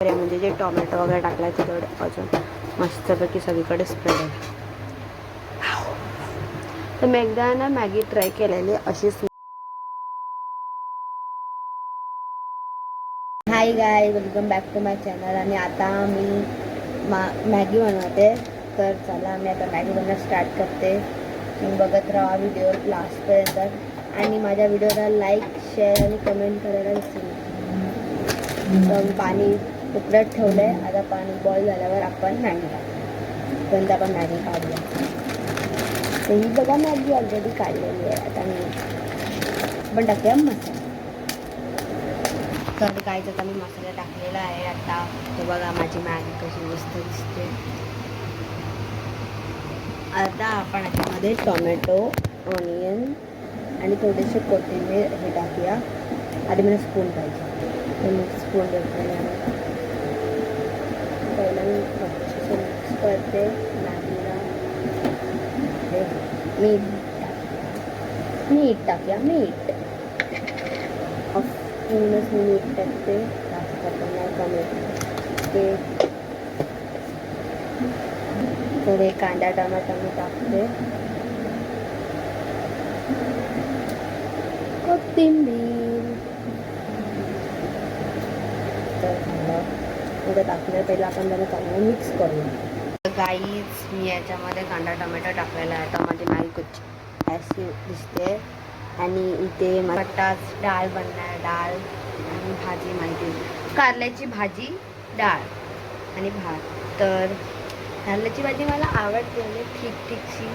म्हणजे जे टोमॅटो वगैरे टाकलाय ते तेवढं अजून मस्तपैकी सगळीकडे स्प्रेड आहे. तर मी एकदा ना मॅगी ट्राय केलेली अशीच. Hi guys welcome back to my channel आणि आता मी मा मॅगी बनवते. तर चला मी आता मॅगी बनवणं स्टार्ट करते. तुम्ही बघत राहा व्हिडिओ लास्टपर्यंत आणि माझ्या व्हिडिओला लाईक शेअर आणि कमेंट करायला विसरू पाणी उकडत ठेवलं आहे आता पाणी बॉईल झाल्यावर आपण मॅगी टाकू पर्यंत आपण मॅगी काढूया तर ही बघा मॅगी ऑलरेडी काढलेली आहे. आता मी आपण टाकूया मसाला. तर काय तर मी मसाला टाकलेला आहे. आता तो बघा माझी मॅगी कशी मस्त दिसते. आता आपण याच्यामध्ये टोमॅटो ऑनियन आणि थोडेसे कोथिंबीर हे टाकूया. आधी मला स्पून पाहिजे. तर स्पून देतो पहिला मी मिक्स करते मीठ टाकूया मीठ टाकूया मीठ. म्हणूनच मी मीठ टाकते. जास्त पण कमी. ते थोडे कांदा टमाटा मी टाकते. कोथिंबीर. तर झालं उद्या टाकलं पहिलं आपण त्याला चांगलं मिक्स करूया. गाईच मी याच्यामध्ये कांदा टोमॅटो टाकलेला आहे. आता माझी नाही कुछ अशी दिसते. आणि इथे मटाच डाळ बनणार डाळ आणि भाजी माहिती कारल्याची भाजी डाळ आणि भात. तर कारल्याची भाजी मला आवडते म्हणजे ठीक ठीकशी.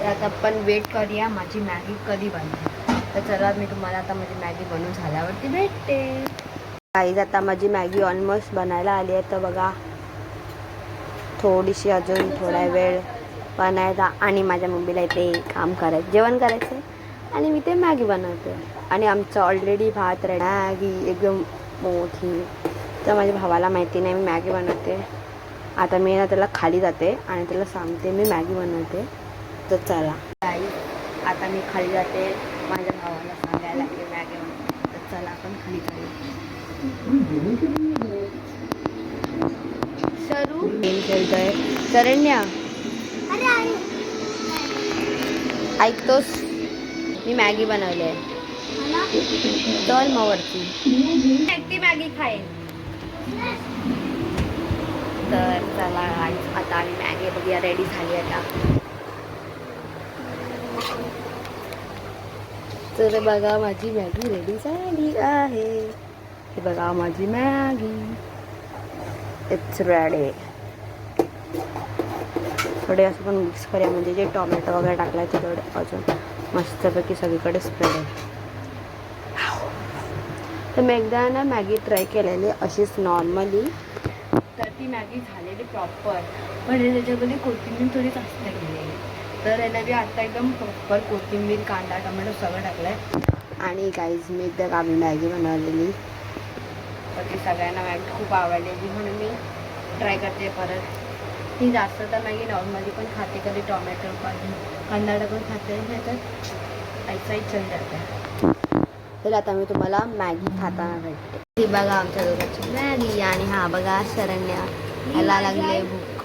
तर आता आपण वेट करूया माझी मॅगी कधी बनते तर चला मी तुम्हाला आता माझी मॅगी बनवून झाल्यावरती भेटते. काहीच आता माझी मॅगी ऑलमोस्ट बनायला आली आहे. तर बघा थोडीशी अजून थोडा वेळ बनायचा आणि माझ्या मम्मीला इथे काम करायचं जेवण करायचं. आणि मी ते मॅगी बनवते. आणि आमचं ऑलरेडी भात रेडी मॅगी एकदम मोठी. तर माझ्या भावाला माहिती नाही मी मॅगी बनवते. आता मी ना त्याला खाली जाते आणि त्याला सांगते मी मॅगी बनवते. तर चला. आई आता मी खाली जाते. माझ्या भावाला सांगायला की मॅगी बनवते तर चला आपण खाली जाऊ करू? गेम खेळतोय शरण्या. ऐकतोस? मी मॅगी बनवली आहे. डॉल मग वरती. एकटी मॅगी खाईन. तर चला आता आम्ही मॅगी बघूया. रेडी झाली आता. तर बघा माझी मॅगी रेडी झाली आहे. हे बघा माझी मॅगी. इट्स रेडी थोडे असं पण मिक्स करूया म्हणजे जे टोमॅटो वगैरे टाकलाय ते थोडे अजून मस्तपैकी सगळीकडे स्प्रेड आहे. तर मी एकदा ना मॅगी ट्राय केलेली अशीच नॉर्मली तर ती मॅगी झालेली प्रॉपर पण त्याच्यामध्ये कोथिंबीर थोडी जास्त गेलेली तर याला मी आत्ता एकदम प्रॉपर कोथिंबीर कांदा टोमॅटो सगळं टाकलं आहे आणि काहीच मी एकदा गावी मॅगी बनवलेली. तर ती सगळ्यांना मॅगी खूप आवडलेली म्हणून मी ट्राय करते परत. ती जास्त तर मॅगी नॉर्मली पण खाते कधी टोमॅटो पण कांदा टाकून खाते. तर ऐसाही चल जाते तर आता मी तुम्हाला मॅगी खाताना भेटते. ती बघा आमच्या दोघांची मॅगी आणि हा बघा शरण्या. ह्याला लागले भूक.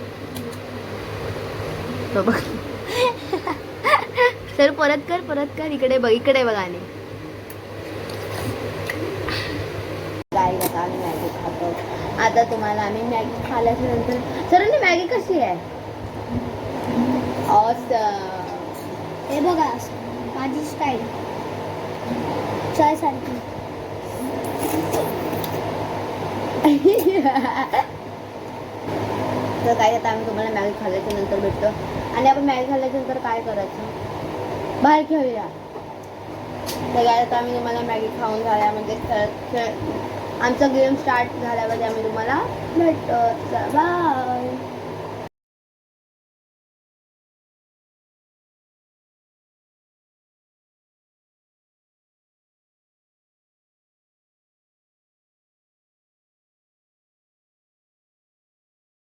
तो बघ. सर परत कर परत कर. इकडे बघ इकडे बघा आणि. आता आम्ही मॅगी खातो आता तुम्हाला आम्ही मॅगी खाल्ल्याच्या नंतर सरांनी मॅगी कशी आहे. हे बघा माझी स्टाईल चाय सारखी तर काय आता आम्ही तुम्हाला मॅगी खाल्ल्याच्या नंतर भेटतो. आणि आपण मॅगी खाल्ल्याच्या नंतर काय करायचं? बाहेर खेळूया. तर काय आता आम्ही तुम्हाला मॅगी खाऊन झाल्या म्हणजे खेळ खेळ आमचा गेम स्टार्ट झाल्यावर आम्ही तुम्हाला भेटतो. बाय.